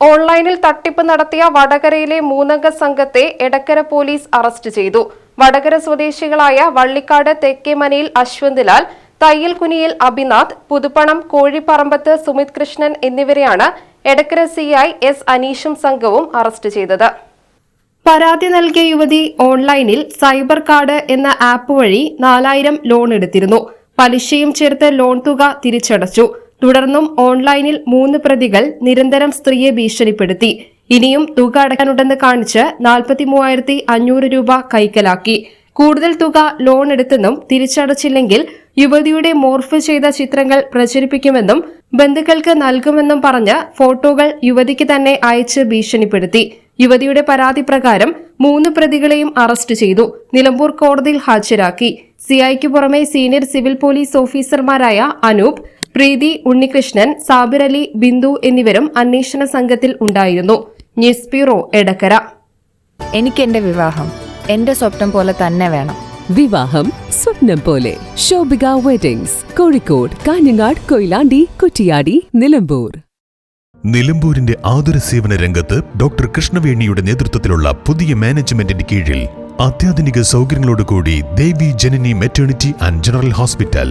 ഓൺലൈനിൽ തട്ടിപ്പ് നടത്തിയ വടകരയിലെ മൂന്നംഗ സംഘത്തെ എടക്കര പോലീസ് അറസ്റ്റ് ചെയ്തു. വടകര സ്വദേശികളായ വള്ളിക്കാട് തെക്കേമനയിൽ അശ്വന്തിലാൽ തയ്യൽ കുനിയിൽ അഭിനാഥ് പുതുപ്പണം കോഴിപ്പറമ്പത്ത് സുമിത് കൃഷ്ണൻ എന്നിവരെയാണ് എടക്കര സിഐ എസ് അനീഷും സംഘവും അറസ്റ്റ് ചെയ്തത്. പരാതി നൽകിയ യുവതി ഓൺലൈനിൽ സൈബർ കാർഡ് എന്ന ആപ്പ് വഴി നാലായിരം ലോൺ എടുത്തിരുന്നു. പലിശയും ചേർത്ത് ലോൺ തുക തിരിച്ചടച്ചു. തുടർന്നും ഓൺലൈനിൽ മൂന്ന് പ്രതികൾ നിരന്തരം സ്ത്രീയെ ഭീഷണിപ്പെടുത്തി. ഇനിയും തുക അടയ്ക്കാനുണ്ടെന്ന് കാണിച്ച് നാൽപ്പത്തി മൂവായിരത്തി അഞ്ഞൂറ് രൂപ കൈക്കലാക്കി. കൂടുതൽ തുക ലോൺ എടുത്തെന്നും തിരിച്ചടച്ചില്ലെങ്കിൽ യുവതിയുടെ മോർഫ് ചെയ്ത ചിത്രങ്ങൾ പ്രചരിപ്പിക്കുമെന്നും ബന്ധുക്കൾക്ക് നൽകുമെന്നും പറഞ്ഞ് ഫോട്ടോകൾ യുവതിക്ക് തന്നെ അയച്ച് ഭീഷണിപ്പെടുത്തി. യുവതിയുടെ പരാതി പ്രകാരം മൂന്ന് പ്രതികളെയും അറസ്റ്റ് ചെയ്തു. നിലമ്പൂർ കോടതിയിൽ ഹാജരാക്കി. സിഐക്ക് പുറമെ സീനിയർ സിവിൽ പോലീസ് ഓഫീസർമാരായ അനൂപ് പ്രീതി ഉണ്ണികൃഷ്ണൻ സാബിർ അലി ബിന്ദു എന്നിവരും അന്വേഷണ സംഘത്തിൽ ഉണ്ടായിരുന്നു. News bureau Edakkara. എനിക്ക് എന്റെ വിവാഹം. എന്റെ സ്വപ്നം പോലെ തന്നെ വേണം. വിവാഹം സ്വപ്നം പോലെ. ശോഭിക വെഡിങ്സ് കോഴിക്കോട് കാഞ്ഞങ്ങാട് കൊയിലാണ്ടി കുറ്റിയാടി നിലമ്പൂർ. നിലമ്പൂരിന്റെ ആതുര സേവന രംഗത്ത് ഡോക്ടർ കൃഷ്ണവേണിയുടെ നേതൃത്വത്തിലുള്ള പുതിയ മാനേജ്മെന്റിന്റെ കീഴിൽ അത്യാധുനിക സൗകര്യങ്ങളോടുകൂടി Devi Janani maternity and general hospital.